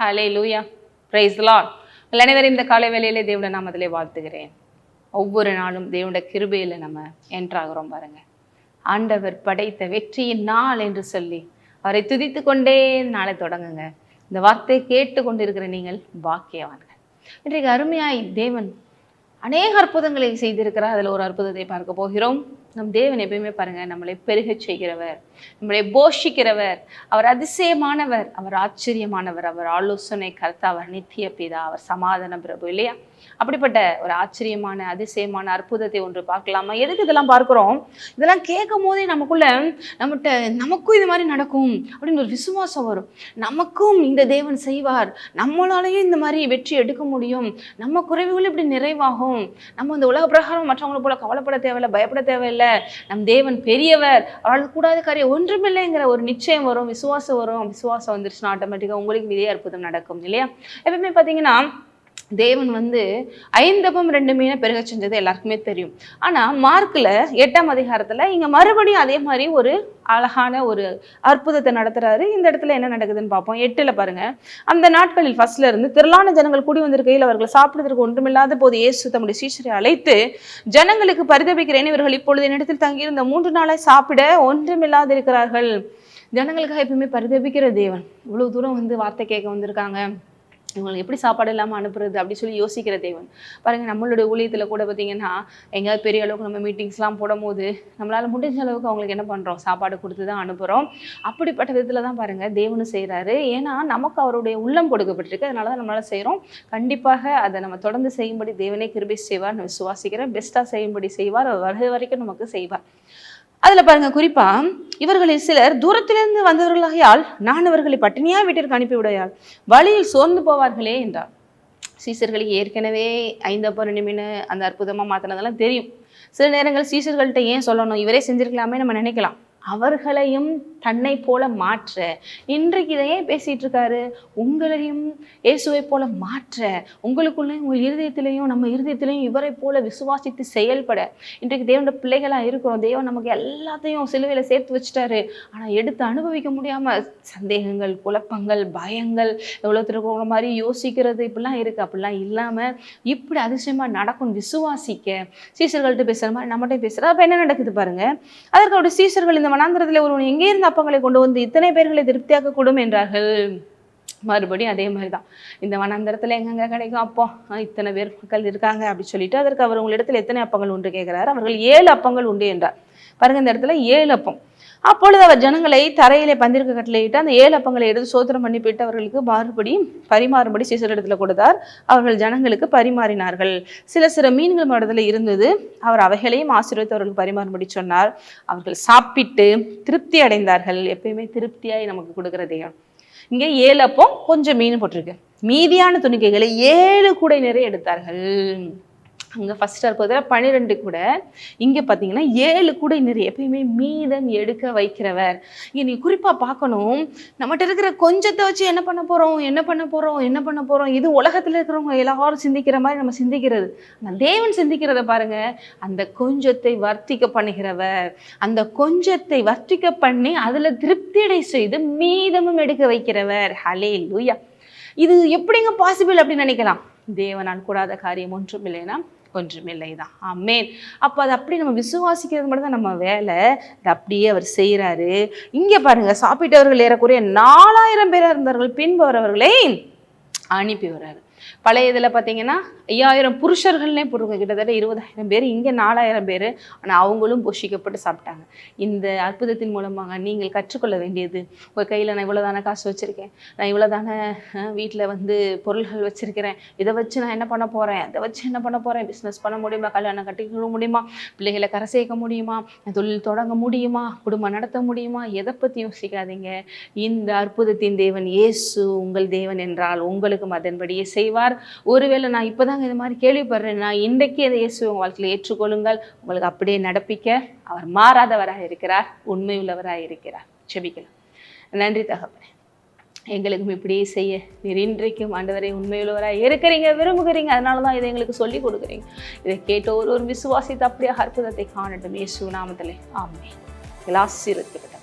ஹலே லூயா price Lord உங்கள் அனைவரும் இந்த காலை வேலையிலே தேவனை நாமத்திலே வாழ்த்துகிறேன். ஒவ்வொரு நாளும் தேவனுடைய கிருபையில் நம்ம என்றாகிறோம் பாருங்க. ஆண்டவர் படைத்த வெற்றியின் நாள் என்று சொல்லி அவரை துதித்து கொண்டே நாளை தொடங்குங்க. இந்த வார்த்தையை கேட்டு கொண்டிருக்கிற நீங்கள் பாக்கியவான்கள். இன்றைக்கு அருமையாய் தேவன் அநேக அற்புதங்களை செய்திருக்கிறார். அதில் ஒரு அற்புதத்தை பார்க்க போகிறோம். நம் தேவன் எப்பயுமே பாருங்க நம்மளை பெருகச் செய்கிறவர் நம்மளை போஷிக்கிறவர் அவர் அதிசயமானவர் அவர் ஆச்சரியமானவர் அவர் ஆலோசனை கருத்தா அவர் நித்திய பிதா அவர் சமாதான பிரபு இல்லையா? அப்படிப்பட்ட ஒரு ஆச்சரியமான அதிசயமான அற்புதத்தை ஒன்று பார்க்கலாமா? எதுக்கு இதெல்லாம் பார்க்குறோம்? இதெல்லாம் கேட்கும் போதே நமக்குள்ள நம்மகிட்ட நமக்கும் இது மாதிரி நடக்கும் அப்படின்னு ஒரு விசுவாசம் வரும். நமக்கும் இந்த தேவன் செய்வார். நம்மளாலையும் இந்த மாதிரி வெற்றி எடுக்க முடியும். நம்ம குறைவுகள் இப்படி நிறைவாகும். நம்ம இந்த உலக பிரகாரம் மற்றவங்களை போல கவலைப்பட தேவையில்லை பயப்பட தேவையில்லை. நம் தேவன் பெரியவர். அவளுக்கு கூடாத காரியம் ஒன்றுமில்லைங்கிற ஒரு நிச்சயம் வரும் விசுவாசம் வரும். விசுவாசம் வந்துருச்சுன்னா ஆட்டோமேட்டிக்காக உங்களுக்கு இதே அற்புதம் நடக்கும் இல்லையா? எப்பவுமே பார்த்தீங்கன்னா தேவன் வந்து ஐந்தபம் ரெண்டு மீனை பெருக செஞ்சது எல்லாருக்குமே தெரியும். ஆனால் மார்க்கில் எட்டாம் அதிகாரத்தில் இங்கே மறுபடியும் அதே மாதிரி ஒரு அழகான ஒரு அற்புதத்தை நடத்துறாரு. இந்த இடத்துல என்ன நடக்குதுன்னு பார்ப்போம். எட்டில் பாருங்க. அந்த நாட்களில் ஃபர்ஸ்ட்ல இருந்து திரளான ஜனங்கள் கூடி வந்திருக்கையில் அவர்கள் சாப்பிடுவதற்கு ஒன்றுமில்லாத போது இயேசு தம்முடைய சீஷரை அழைத்து ஜனங்களுக்கு பரிதபிக்கிறேன். இவர்கள் இப்பொழுது என்னிடத்தில் தங்கியிருந்த மூன்று நாளாய் சாப்பிட ஒன்றுமில்லாது இருக்கிறார்கள் ஜனங்களுக்காக எப்பவுமே பரிதபிக்கிற தேவன். இவ்வளவு தூரம் வந்து வார்த்தை கேட்க வந்திருக்காங்க. இவங்களுக்கு எப்படி சாப்பாடு இல்லாமல் அனுப்புறது அப்படின்னு சொல்லி யோசிக்கிற தேவன். பாருங்கள் நம்மளுடைய ஊழியத்தில் கூட பார்த்தீங்கன்னா எங்கேயாவது பெரிய அளவுக்கு நம்ம மீட்டிங்ஸ்லாம் போடும்போது நம்மளால் முடிஞ்ச அளவுக்கு அவங்களுக்கு என்ன பண்ணுறோம் சாப்பாடு கொடுத்து தான் அனுப்புகிறோம் அப்படிப்பட்ட விதத்தில் தான் பாருங்கள் தேவனும் செய்கிறாரு ஏன்னா நமக்கு அவருடைய உள்ளம் கொடுக்கப்பட்டிருக்கு. அதனால தான் நம்மளால் செய்கிறோம் கண்டிப்பாக அதை நம்ம தொடர்ந்து செய்யும்படி தேவனே கிருபி செய்வார். நான் விசுவாசிக்கிறேன் பெஸ்ட்டாக செய்யும்படி செய்வார். அவர் வருகை வரைக்கும் நமக்கு செய்வார். அதில் பாருங்க குறிப்பாக இவர்களில் சிலர் தூரத்திலிருந்து வந்தவர்களாகையால் நான் இவர்களை பட்டினியா வீட்டிற்கு அனுப்பிவிடையால் வழியில் சோர்ந்து போவார்களே என்றார். சீசர்களுக்கு ஏற்கனவே ஐந்தப்போ ரெண்டு மீன் அந்த அற்புதமாக மாற்றினதெல்லாம் தெரியும். சில நேரங்கள் சீசர்கள்ட்ட ஏன் சொல்லணும்? இவரே செஞ்சிருக்கலாமே நம்ம நினைக்கலாம். அவர்களையும் தன்னை போல மாற்ற. இன்றைக்கு இதை ஏன் பேசிட்டு இருக்காரு. உங்களையும் இயேசுவை போல மாற்ற. உங்களுக்குள்ளேயும் உங்கள் இருதயத்திலையும் நம்ம இருதயத்திலையும் இவரை போல விசுவாசித்து செயல்பட. இன்றைக்கு தேவனோட பிள்ளைகளா இருக்கிறோம். தேவன் நமக்கு எல்லாத்தையும் சிலுவையில சேர்த்து வச்சுட்டாரு. ஆனா எடுத்து அனுபவிக்க முடியாம சந்தேகங்கள் குழப்பங்கள் பயங்கள் எவ்வளோ ஒரு மாதிரி யோசிக்கிறது இப்படிலாம் இருக்கு. அப்படிலாம் இல்லாம இப்படி அதிசயமா நடக்கும் விசுவாசிக்க. சீசர்கள்ட்ட பேசுற மாதிரி நம்மகிட்ட பேசுறது அப்ப என்ன நடக்குது பாருங்க. அதற்கு அவருடைய சீசர்கள் இந்த வனாந்திரத்தில் ஒருவன் எங்கே இருந்த அப்பங்களை கொண்டு வந்து இத்தனை பேர்களை திருப்தியாக்க கூடும் என்றார்கள்? மறுபடியும் அதே மாதிரி தான் இந்த வனாந்தரத்தில் எங்கெங்க கிடைக்கும்? அப்போ இத்தனை பேர் மக்கள் இருக்காங்க அப்படி சொல்லிட்டு அதற்கு அவர் உங்களிடத்தில் எத்தனை அப்பங்கள் உண்டு கேட்கிறார். அவர்கள் ஏழு அப்பங்கள் உண்டு என்றார். பாருங்க இந்த இடத்துல ஏழு அப்பம். அப்பொழுது அவர் ஜனங்களை தரையிலே பந்திருக்க கட்டளையிட்டு அந்த ஏழு அப்பங்களை எடுத்து சோத்திரம் பண்ணிவிட்டு அவர்களுக்கு மாறுபடி பரிமாறும்படி சீசரிடத்துல கொடுத்தார். அவர்கள் ஜனங்களுக்கு பரிமாறினார்கள். சில சில மீன்கள் மடத்தில் இருந்தது. அவர் அவைகளையும் ஆசீர்வதித்து அவர்களுக்கு பரிமாறும்படி சொன்னார். அவர்கள் சாப்பிட்டு திருப்தி அடைந்தார்கள். எப்பயுமே திருப்தியாய் நமக்கு கொடுக்கிற தெய்வம். இங்கே ஏழு அப்போ கொஞ்சம் மீன் போட்டிருக்கு. மீதியான துணிக்கைகளை ஏழு கூடை நிறைய எடுத்தார்கள். அங்கே ஃபஸ்ட்டாக இருப்பதில் பன்னிரெண்டு கூட. இங்கே பார்த்தீங்கன்னா ஏழு கூடை நிறைய எப்பயுமே மீதம் எடுக்க வைக்கிறவர். இங்கே நீ குறிப்பாக பார்க்கணும். நம்மகிட்ட இருக்கிற கொஞ்சத்தை வச்சு என்ன பண்ண போகிறோம் என்ன பண்ண போகிறோம் என்ன பண்ண போகிறோம் இது உலகத்தில் இருக்கிறவங்க எல்லாரும் சிந்திக்கிற மாதிரி நம்ம சிந்திக்கிறது. ஆனால் தேவன் சிந்திக்கிறத பாருங்க. அந்த கொஞ்சத்தை வர்த்திக்க பண்ணுகிறவர். அந்த கொஞ்சத்தை வர்த்திக்க பண்ணி அதில் திருப்தியடை செய்து மீதமும் எடுக்க வைக்கிறவர். ஹலே லூயா இது எப்படிங்க பாசிபிள் அப்படின்னு நினைக்கலாம்? தேவனால் கூடாத காரியம் ஒன்றும் இல்லைன்னா ஒன்றுமில்லை தான் ஆமேன். அப்போ அதை அப்படி நம்ம விசுவாசிக்கிறது மட்டும் தான் நம்ம வேலை. அதை அப்படியே அவர் செய்கிறாரு இங்கே பாருங்கள் சாப்பிட்டவர்கள் ஏறக்குறைய நாலாயிரம் பேராக இருந்தவர்கள் பின்பவரவர்களை அனுப்பி வர்றாரு பழைய இதில் பார்த்தீங்கன்னா ஐயாயிரம் புருஷர்கள்னே போடுங்க கிட்டத்தட்ட இருபதாயிரம் பேர் இங்கே நாலாயிரம் பேர். ஆனால் அவங்களும் போஷிக்கப்பட்டு சாப்பிட்டாங்க. இந்த அற்புதத்தின் மூலமாக நீங்கள் கற்றுக்கொள்ள வேண்டியது உங்கள் கையில் நான் இவ்வளோதான காசு வச்சுருக்கேன்? நான் இவ்வளோதான வீட்டில் வந்து பொருள்கள் வச்சுருக்கிறேன். இதை வச்சு நான் என்ன பண்ண போகிறேன் அதை வச்சு என்ன பண்ண போகிறேன் பிஸ்னஸ் பண்ண முடியுமா? கல்யாணம் கட்டிக்க முடியுமா? பிள்ளைகளை கரை சேர்க்க முடியுமா? தொழில் தொடங்க முடியுமா? குடும்பம் நடத்த முடியுமா? எதை பற்றி யோசிக்காதீங்க. இந்த அற்புதத்தின் தேவன் இயேசு உங்கள் தேவன் என்றால் உங்களுக்கும் அதன்படியே செய்வார். ஒருவேளை நான் இப்போதாங்க இது மாதிரி கேள்விப்படுறேன். நான் இன்றைக்கு அதை இயேசு உங்கள் வாழ்க்கையில் ஏற்றுக்கொள்ளுங்கள். உங்களுக்கு அப்படியே நடப்பிக்க அவர் மாறாதவராக இருக்கிறார். உண்மை உள்ளவராக இருக்கிறார். செபிக்கலாம் நன்றி தகப்பனே. எங்களுக்கும் இப்படியே செய்ய. நீர் இன்றைக்கும் ஆண்டவரை உண்மையுள்ளவராக இருக்கிறீங்க விரும்புகிறீங்க. அதனால தான் இதை எங்களுக்கு சொல்லிக் கொடுக்குறீங்க. இதை கேட்ட ஒரு ஒரு விசுவாசித்து அப்படியே அற்புதத்தை காணட்டும். இயேசு நாமத்திலே. ஆமே ஆசீர்வதிக்கப்பட்ட